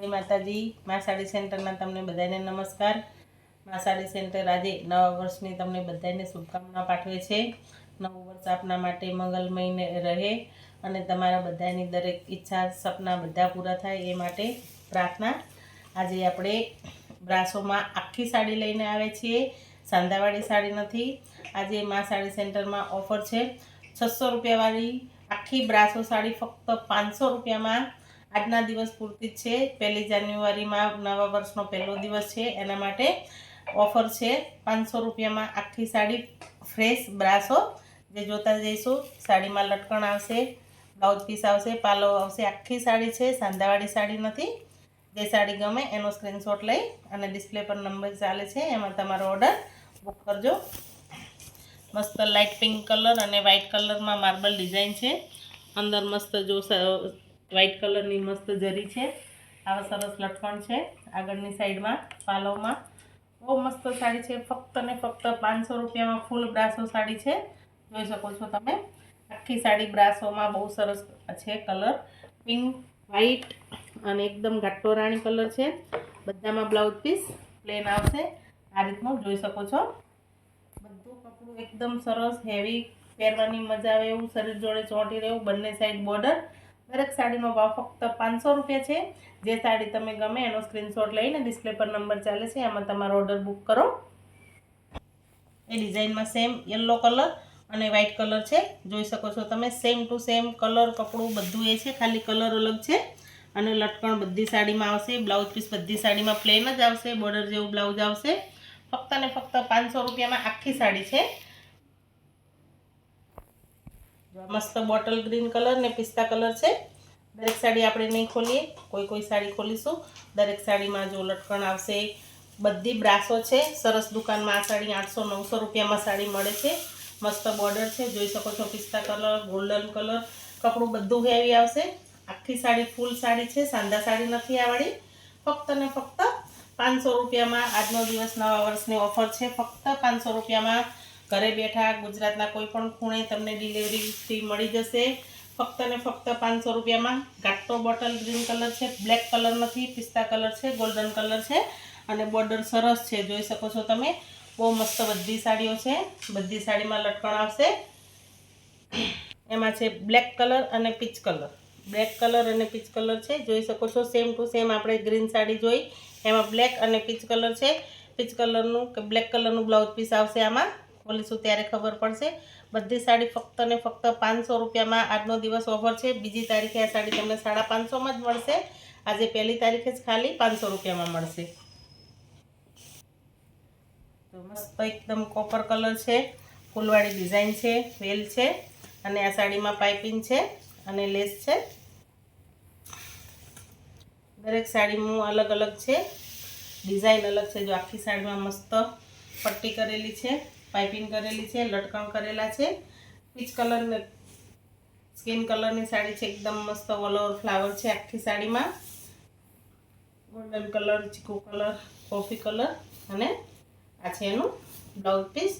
જય માતાજી, મા સાડી સેન્ટરના તમને બધાને નમસ્કાર. મા સાડી સેન્ટર આજે નવા વર્ષની તમને બધાને શુભકામના પાઠવે છે. નવું વર્ષ આપના માટે મંગલમય રહે અને તમારા બધાની દરેક ઈચ્છા, સપના બધા પૂરા થાય એ માટે પ્રાર્થના. આજે આપણે બ્રાસોમાં આખી સાડી લઈને આવે છીએ. સાંધાવાળી સાડી નથી. આજે મા સાડી સેન્ટરમાં ઓફર છે. છસો રૂપિયાવાળી આખી બ્રાસો સાડી ફક્ત પાંચસો રૂપિયામાં આજના દિવસ પૂરતી જ છે. પહેલી જાન્યુઆરીમાં નવા વર્ષનો પહેલો દિવસ છે. એના માટે ઓફર છે પાંચસો રૂપિયામાં આખી સાડી, ફ્રેશ બ્રાસો. જે જોતા જઈશું, સાડીમાં લટકણ આવશે, બ્લાઉઝ પીસ આવશે, પાલો આવશે, આખી સાડી છે. સાંધાવાળી સાડી નથી. જે સાડી ગમે એનો સ્ક્રીનશોટ લઈ અને ડિસ્પ્લે પર નંબર ચાલે છે, એમાં તમારો ઓર્ડર બુક કરજો. મસ્ત લાઇટ પિંક કલર અને વ્હાઇટ કલરમાં માર્બલ ડિઝાઇન છે. અંદર મસ્ત જો વ્હાઇટ કલરની મસ્ત જરી છે. આવા સરસ લટકણ છે. આગળની સાઈડમાં પાલવમાં બહુ મસ્ત સાડી છે. ફક્ત ને ફક્ત પાંચસો રૂપિયામાં ફૂલ બ્રાસો સાડી છે. જોઈ શકો છો તમે. આખી સાડી બ્રાસોમાં બહુ સરસ છે કલર પિંક વ્હાઈટ અને એકદમ ઘાટો રાણી કલર છે. બધામાં બ્લાઉઝ પીસ પ્લેન આવશે. આ રીતનું જોઈ શકો છો. બધું કપડું એકદમ સરસ હેવી પહેરવાની મજા આવે એવું, શરીર જોડે ચોંટી રહેવું, બંને સાઈડ બોર્ડર દરેક સાડીનો ભાવ ફક્ત પાંચસો રૂપિયા છે. જે સાડી તમે ગમે એનો સ્ક્રીનશોટ લઈને ડિસ્પ્લે પર નંબર ચાલે છે, એમાં તમારો ઓર્ડર બુક કરો. એ ડિઝાઇનમાં સેમ યલો કલર અને વ્હાઇટ કલર છે. જોઈ શકો છો તમે સેમ ટુ સેમ કલર કપડું બધું એ છે, ખાલી કલર અલગ છે. અને લટકણ બધી સાડીમાં આવશે બ્લાઉઝ પીસ બધી સાડીમાં પ્લેન જ આવશે બોર્ડર જેવું બ્લાઉઝ આવશે. ફક્ત ને ફક્ત પાંચસો રૂપિયામાં આખી સાડી છે. મસ્ત બોટલ ગ્રીન કલર ને પિસ્તા કલર છે. દરેક સાડી આપણે નહીં ખોલીએ. કોઈ કોઈ સાડી ખોલીશું. દરેક સાડીમાં જો લટકણ આવશે, બધી બ્રાસો છે. સરસ દુકાનમાં આ સાડી આઠસો નવસો રૂપિયામાં સાડી મળે છે. મસ્ત બોર્ડર છે. જોઈ શકો છો પિસ્તા કલર, ગોલ્ડન કલર, કપડું બધું હેવી આવશે. આખી સાડી ફૂલ સાડી છે. સાંધા સાડી નથી આવડી ફક્ત ને ફક્ત પાંચસો રૂપિયામાં આજનો દિવસ નવા વર્ષની ઓફર છે. ફક્ત પાંચસો રૂપિયામાં ઘરે બેઠા ગુજરાતના કોઈ પણ ખૂણે તમને ડિલિવરી ફ્રી મળી જશે. ફક્ત ને ફક્ત પાંચસો રૂપિયામાં. ઘાટો બોટલ ગ્રીન કલર છે બ્લેક કલર નથી, પિસ્તા કલર છે ગોલ્ડન કલર છે અને બોર્ડર સરસ છે. જોઈ શકો છો તમે. બહુ મસ્ત બધી સાડીઓ છે. બધી સાડીમાં લટકણ આવશે. એમાં છે બ્લેક કલર અને પીચ કલર બ્લેક કલર અને પીચ કલર છે. જોઈ શકો છો સેમ ટુ સેમ આપણે ગ્રીન સાડી જોઈ. એમાં બ્લેક અને પીચ કલર છે. પીચ કલરનું કે બ્લેક કલરનું બ્લાઉઝ પીસ આવશે આમાં. ખોલીશું ત્યારે ખબર પડશે. બધી સાડી ફક્ત ને ફક્ત પાંચસો રૂપિયામાં આજનો દિવસ ઓફર છે. બીજી તારીખે આ સાડી તમને સાડા પાંચસોમાં જ મળશે. આજે પહેલી તારીખે જ ખાલી પાંચસો રૂપિયામાં મળશે. તો મસ્ત એકદમ કોપર કલર છે. ફૂલવાળી ડિઝાઇન છે, વેલ છે અને આ સાડીમાં પાઇપિંગ છે અને લેસ છે. દરેક સાડીમાં અલગ અલગ છે. ડિઝાઇન અલગ છે. જો આખી સાડીમાં મસ્ત પટ્ટી કરેલી છે. પાઇપિંગ કરેલી છે, લટકણ કરેલા છે. પીચ કલર સ્કિન કલરની સાડી છે, એકદમ મસ્ત ઓલ ઓવર ફ્લાવર છે આખી સાડીમાં. ગોલ્ડન કલર ચીકુ કલર કોફી કલર અને આ છે એનું બ્લાઉઝ પીસ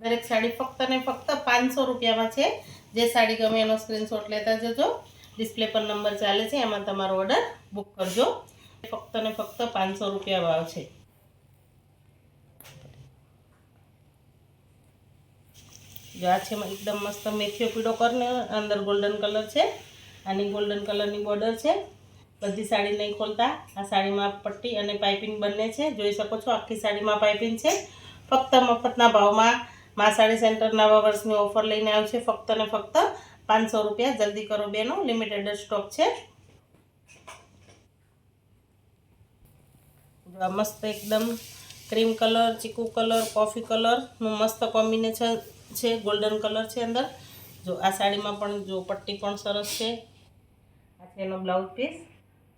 દરેક સાડી ફક્ત ને ફક્ત પાંચસો રૂપિયામાં છે. જે સાડી ગમે એનો સ્ક્રીનશોટ લેતા જજો. ડિસ્પ્લે પર નંબર ચાલે છે, એમાં તમારો ઓર્ડર બુક કરજો. ફક્ત ને ફક્ત પાંચસો રૂપિયા ભાવ છે. જો આ છે એકદમ મસ્ત મેથીઓ પીળો કરને અંદર ગોલ્ડન કલર છે. આની ગોલ્ડન કલરની બોર્ડર છે. બધી સાડી નહીં ખોલતા. આ સાડીમાં પટ્ટી અને પાઇપિંગ બંને છે. જોઈ શકો છો આખી સાડીમાં પાઇપિંગ છે. ફક્ત મફતના ભાવમાં મા સાડી સેન્ટર નવા વર્ષની ઓફર લઈને આવ્યું છે. ફક્ત ને ફક્ત પાંચસો રૂપિયા જલ્દી કરો બેનો. લિમિટેડ સ્ટોક છે. મસ્ત એકદમ ક્રીમ કલર ચીકુ કલર કોફી કલરનું મસ્ત કોમ્બિનેશન છે ગોલ્ડન કલર છે અંદર. જો આ સાડીમાં પણ જો પટ્ટી પણ સરસ છે. આ છે એનો બ્લાઉઝ પીસ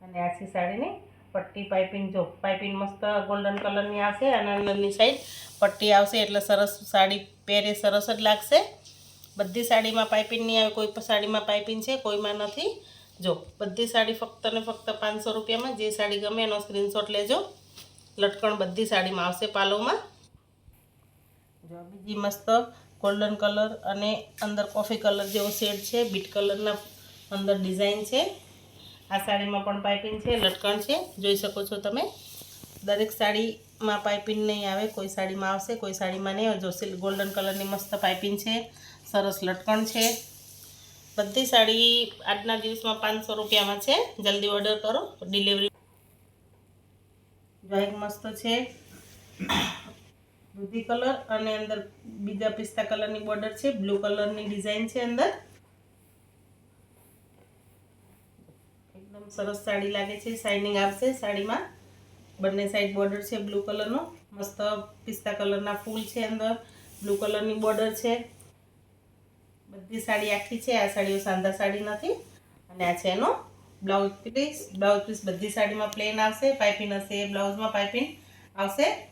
અને આ છે સાડીની પટ્ટી પાઇપિંગ જો પાઇપિંગ મસ્ત ગોલ્ડન કલરની આવશે અને અંદરની સાઈડ પટ્ટી આવશે એટલે સરસ સાડી પહેરે સરસ જ લાગશે. બધી સાડીમાં પાઇપિંગ નહીં આવે, કોઈ સાડીમાં પાઇપિંગ છે, કોઈમાં નથી. જો બધી સાડી ફક્ત ને ફક્ત પાંચસો રૂપિયામાં, જે સાડી ગમે એનો સ્ક્રીનશોટ લેજો. લટકણ બધી સાડીમાં આવશે પાલોમાં. જો બીજી મસ્ત ગોલ્ડન કલર અને અંદર કોફી કલર જેવો શેડ છે. બીટ કલરના અંદર ડિઝાઇન છે. આ સાડીમાં પણ પાઇપિંગ છે, લટકણ છે. જોઈ શકો છો તમે. દરેક સાડીમાં પાઇપિંગ નહીં આવે. કોઈ સાડીમાં આવશે, કોઈ સાડીમાં નહીં આવે. જો ગોલ્ડન કલરની મસ્ત પાઇપિંગ છે. સરસ લટકણ છે. બધી સાડી આજના દિવસમાં પાંચસો રૂપિયામાં છે. જલ્દી ઓર્ડર કરો. ડિલિવરી. જો મસ્ત છે. દૂધી કલર અને અંદર બીજા પિસ્તા કલરની બોર્ડર છે. બ્લુ કલરની ડિઝાઇન છે અંદર. એકદમ સરસ સાડી લાગે છે. શાઇનિંગ આવશે સાડીમાં. બંને સાઈડ બોર્ડર છે બ્લુ કલરનો. મસ્ત પિસ્તા કલરના ફૂલ છે અંદર. બ્લુ કલરની બોર્ડર છે. બધી સાડી આખી છે. આ સાડીઓ સાંધા સાડી નથી. અને આ છે એનો બ્લાઉઝ પીસ બ્લાઉઝ પીસ બધી સાડીમાં પ્લેન આવશે. પાઇપિંગ હશે. બ્લાઉઝમાં પાઇપિંગ આવશે.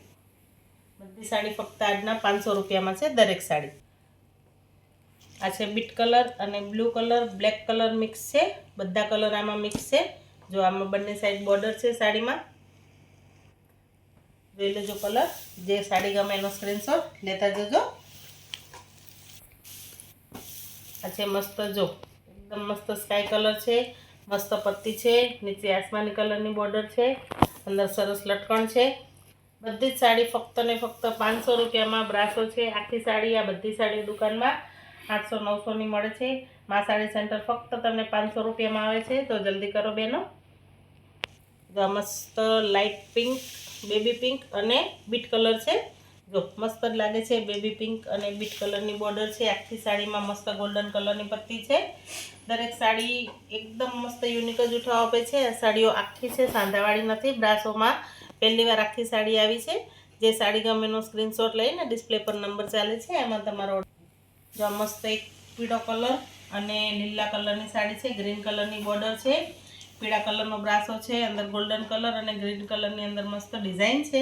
બધી સાડી ફક્ત આજના પાંચસો રૂપિયામાં છે, દરેક સાડી. આ છે બીટ કલર અને blue colour, black colour mix છે, બધા કલર આમાં મિક્સ છે. જો આમાં બંને સાઈડ બોર્ડર છે સાડીમાં. જોઈ લેજો કલર, જે સાડી ગમે એનો સ્ક્રીનશોટ લેતા જજો. આ છે મસ્ત જો, એકદમ મસ્ત સ્કાય કલર છે, મસ્ત પત્તી છે, નીચે આસમાની કલરની બોર્ડર છે, અંદર સરસ લટકણ છે. બધી જ સાડી ફક્ત ને ફક્ત પાંચસો રૂપિયામાં બ્રાસો છે. આખી સાડી આ બધી સાડી દુકાનમાં આઠસો નવસોની મળે છે. મા સાડી સેન્ટર ફક્ત તમને પાંચસો રૂપિયામાં આવે છે. તો જલ્દી કરો બેનો. જો મસ્ત લાઇટ પિંક, બેબી પિંક અને બીટ કલર છે. જો, મસ્ત જ લાગે છે બેબી પિંક અને બીટ કલરની બોર્ડર છે. આખી સાડીમાં મસ્ત ગોલ્ડન કલરની પટ્ટી છે. દરેક સાડી એકદમ મસ્ત યુનિક જ ઉઠાવ આપે છે. આ સાડીઓ આખી છે. સાંધાવાળી નથી. બ્રાસોમાં પહેલી વાર આખી સાડી આવી છે. જે સાડી ગમેનો સ્ક્રીનશોટ લઈને ડિસ્પ્લે પર નંબર ચાલે છે. એમાં તમારો જો મસ્ત એક પીળો કલર અને લીલા કલરની સાડી છે. ગ્રીન કલરની બોર્ડર છે. પીળા કલરનો બ્રાસો છે. અંદર ગોલ્ડન કલર અને ગ્રીન કલરની અંદર મસ્ત ડિઝાઇન છે.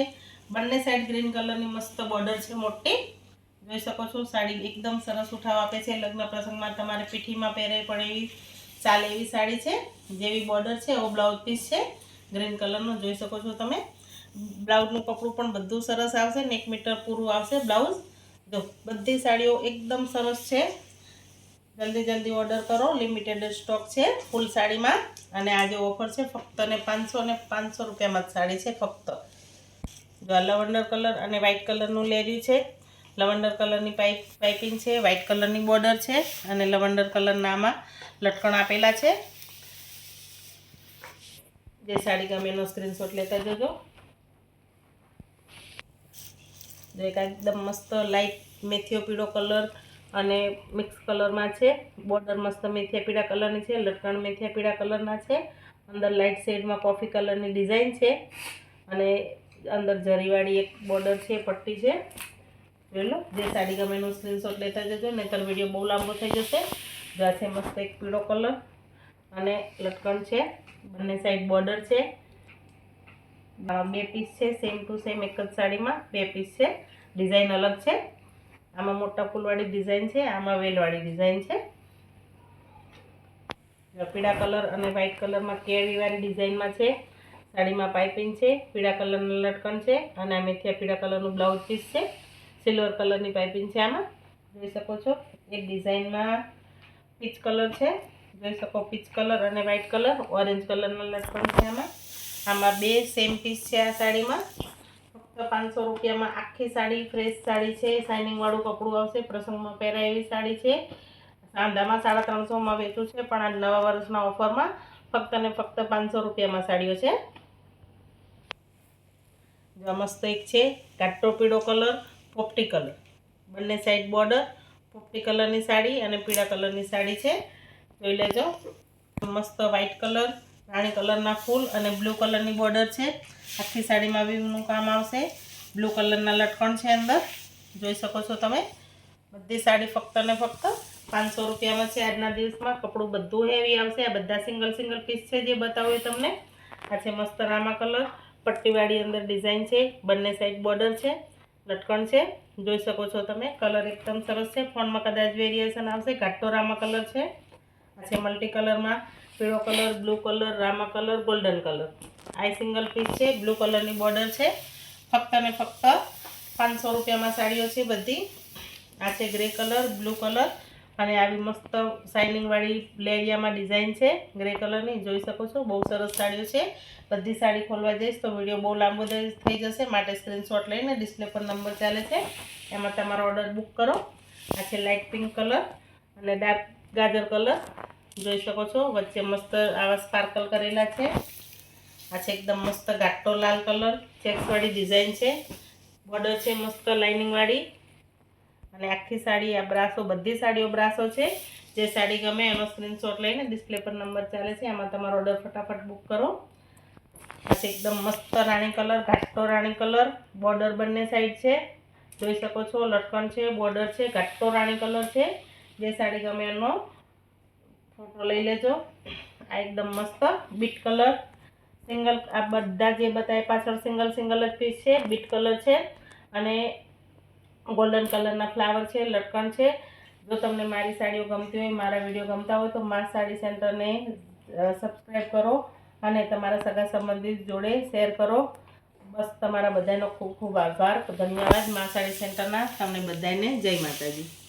બંને સાઈડ ગ્રીન કલરની મસ્ત બોર્ડર છે મોટી. જોઈ શકો છો, સાડી એકદમ સરસ ઉઠાવ આપે છે. લગ્ન પ્રસંગમાં તમારે પીઠીમાં પહેરે પણ એવી ચાલે એવી સાડી છે. જેવી બોર્ડર છે, એવો બ્લાઉઝ પીસ છે. ગ્રીન કલરનો જોઈ શકો છો તમે. બ્લાઉઝનું કપડું પણ બધું સરસ આવશે ને એક મીટર પૂરું આવશે બ્લાઉઝ. જો, બધી સાડીઓ એકદમ સરસ છે. જલ્દી જલ્દી ઓર્ડર કરો. લિમિટેડ સ્ટોક છે ફૂલ સાડીમાં. અને આજે ઓફર છે, ફક્ત ને પાંચસો ને પાંચસો રૂપિયામાં જ સાડી છે, ફક્ત. જો લવંડર કલર અને વ્હાઇટ કલરનું લેર્યું છે. લવંડર કલરની પાઇપ, પાઇપિંગ છે વ્હાઇટ કલરની બોર્ડર છે અને લવંડર કલરના આમાં લટકણ આપેલા છે. જે સાડી ગમે એનો સ્ક્રીનશોટ લેતા જજો. જો એક એકદમ મસ્ત લાઇટ મેથીઓ પીળો કલર અને મિક્સ કલરમાં છે. બોર્ડર મસ્ત મેથિયા પીળા કલરની છે, લટકણ મેથિયા પીળા કલરના છે. અંદર લાઇટ શેડમાં કોફી કલરની ડિઝાઇન છે. અને અંદર જરીવાળી એક બોર્ડર છે, પટ્ટી છે. જોઈ લો, જે સાડી ગમે એનું સ્ક્રીનશોટ લેતા જજો, નહીંતર વીડિયો બહુ લાંબો થઈ જશે. જ્યાં છે મસ્ત એક પીળો કલર અને લટકણ છે. બંને સાઈડ બોર્ડર છે. બે પીસ છે સેમ ટુ સેમ એક જ સાડીમાં. બે પીસ છે. ડિઝાઇન અલગ છે. આમાં મોટા ફૂલવાળી ડિઝાઇન છે, આમાં વેલવાળી ડિઝાઇન છે. પીળા કલર અને વ્હાઇટ કલરમાં કેળીવાળી ડિઝાઇનમાં છે. સાડીમાં પાઇપિંગ છે, પીળા કલરનું લટકન છે અને આ મેથિયા પીળા કલરનું બ્લાઉઝ પીસ છે. સિલ્વર કલરની પાઇપિંગ છે આમાં. જોઈ શકો છો? એક ડિઝાઇનમાં પીચ કલર છે. જોઈ શકો પીચ કલર અને વ્હાઇટ કલર. ઓરેન્જ કલરનું લટકન છે આમાં. આમાં બે સેમ પીસ છે આ સાડીમાં. ફક્ત પાંચસો રૂપિયામાં આખી સાડી ફ્રેશ સાડી છે. શાઇનિંગવાળું કપડું આવશે. પ્રસંગમાં પહેરાય એવી સાડી છે. સાંધામાં સાડા ત્રણસોમાં વેચું છે, પણ આ નવા વર્ષના ઓફરમાં ફક્ત ને ફક્ત પાંચસો રૂપિયામાં સાડીઓ છે. મસ્ત એક છે કાટો પીળો કલર, પોપટી કલર. બંને સાઈડ બોર્ડર પોપટી કલરની સાડી અને પીળા કલરની સાડી છે. જોઈ લેજો. મસ્ત વ્હાઇટ કલર રાણી કલરના ફૂલ અને બ્લુ કલરની બોર્ડર છે. આખી સાડીમાં વીવનું કામ આવશે. બ્લુ કલરના લટકણ છે અંદર. જોઈ શકો છો તમે. બધી સાડી ફક્ત ને ફક્ત પાંચસો રૂપિયામાં છે. આજના દિવસમાં કપડું બધું હેવી આવશે. આ બધા સિંગલ સિંગલ પીસ છે જે બતાવ્યું તમને. આ છે મસ્ત રામા કલર. પટ્ટીવાળી અંદર ડિઝાઇન છે. બંને સાઈડ બોર્ડર છે. લટકણ છે. જોઈ શકો છો તમે. કલર એકદમ સરસ છે. ફોનમાં કદાચ વેરિએશન આવશે. ઘાટો રામા કલર છે. આ છે મલ્ટી કલરમાં. પીળો કલર, બ્લુ કલર, રામા કલર, ગોલ્ડન કલર. આ સિંગલ પીસ છે, બ્લુ કલરની બોર્ડર છે. ફક્ત ને ફક્ત પાંચસો રૂપિયામાં સાડીઓ છે બધી. આ છે ગ્રે કલર, બ્લુ કલર અને આવી મસ્ત શાઇનિંગવાળી લેરિયામાં ડિઝાઇન છે. ગ્રે કલરની, જોઈ શકો છો, બહુ સરસ સાડીઓ છે. બધી સાડી ખોલવા જઈશ તો વીડિયો બહુ લાંબો થઈ જશે. માટે સ્ક્રીનશોટ લઈને ડિસ્પ્લે પર નંબર ચાલે છે. એમાં તમારો ઓર્ડર બુક કરો. આ છે લાઇટ પિંક કલર અને ડાર્ક ગાજર કલર. જોઈ શકો છો, વચ્ચે મસ્ત આવા સ્પાર્કલ કરેલા છે. આ છે એકદમ મસ્ત ઘાટો લાલ કલર ચેક્સવાળી ડિઝાઇન છે. બોર્ડર છે મસ્ત લાઇનિંગવાળી અને આખી સાડી, આ બ્રાસો, બધી સાડીઓ બ્રાસો છે. જે સાડી ગમે એનો સ્ક્રીનશોટ લઈને ડિસ્પ્લે પર નંબર ચાલે છે, એમાં તમારો ઓર્ડર ફટાફટ બુક કરો. આ એકદમ મસ્ત રાણી કલર ઘાટો રાણી કલર બોર્ડર બંને સાઈડ છે. જોઈ શકો છો, લટકણ છે બોર્ડર છે ઘાટો રાણી કલર છે. જે સાડી ગમે એનો ફોટો લઈ લેજો. આ એકદમ મસ્ત બીટ કલર. સિંગલ, આ બધા જે બતાવે પાછળ સિંગલ સિંગલ જ પીસ છે, બીટ કલર છે. અને ગોલ્ડન કલરના ફ્લાવર છે લટકણ છે. જો તમને મારી સાડીઓ ગમતી હોય, મારા વીડિયો ગમતા હોય, તો મા સાડી સેન્ટરને સબસ્ક્રાઈબ કરો અને તમારા સગા સંબંધિત જોડે શેર કરો. બસ તમારા બધાનો ખૂબ ખૂબ આભાર. ધન્યવાદ, મા સાડી સેન્ટરના. તમને બધાને જય માતાજી.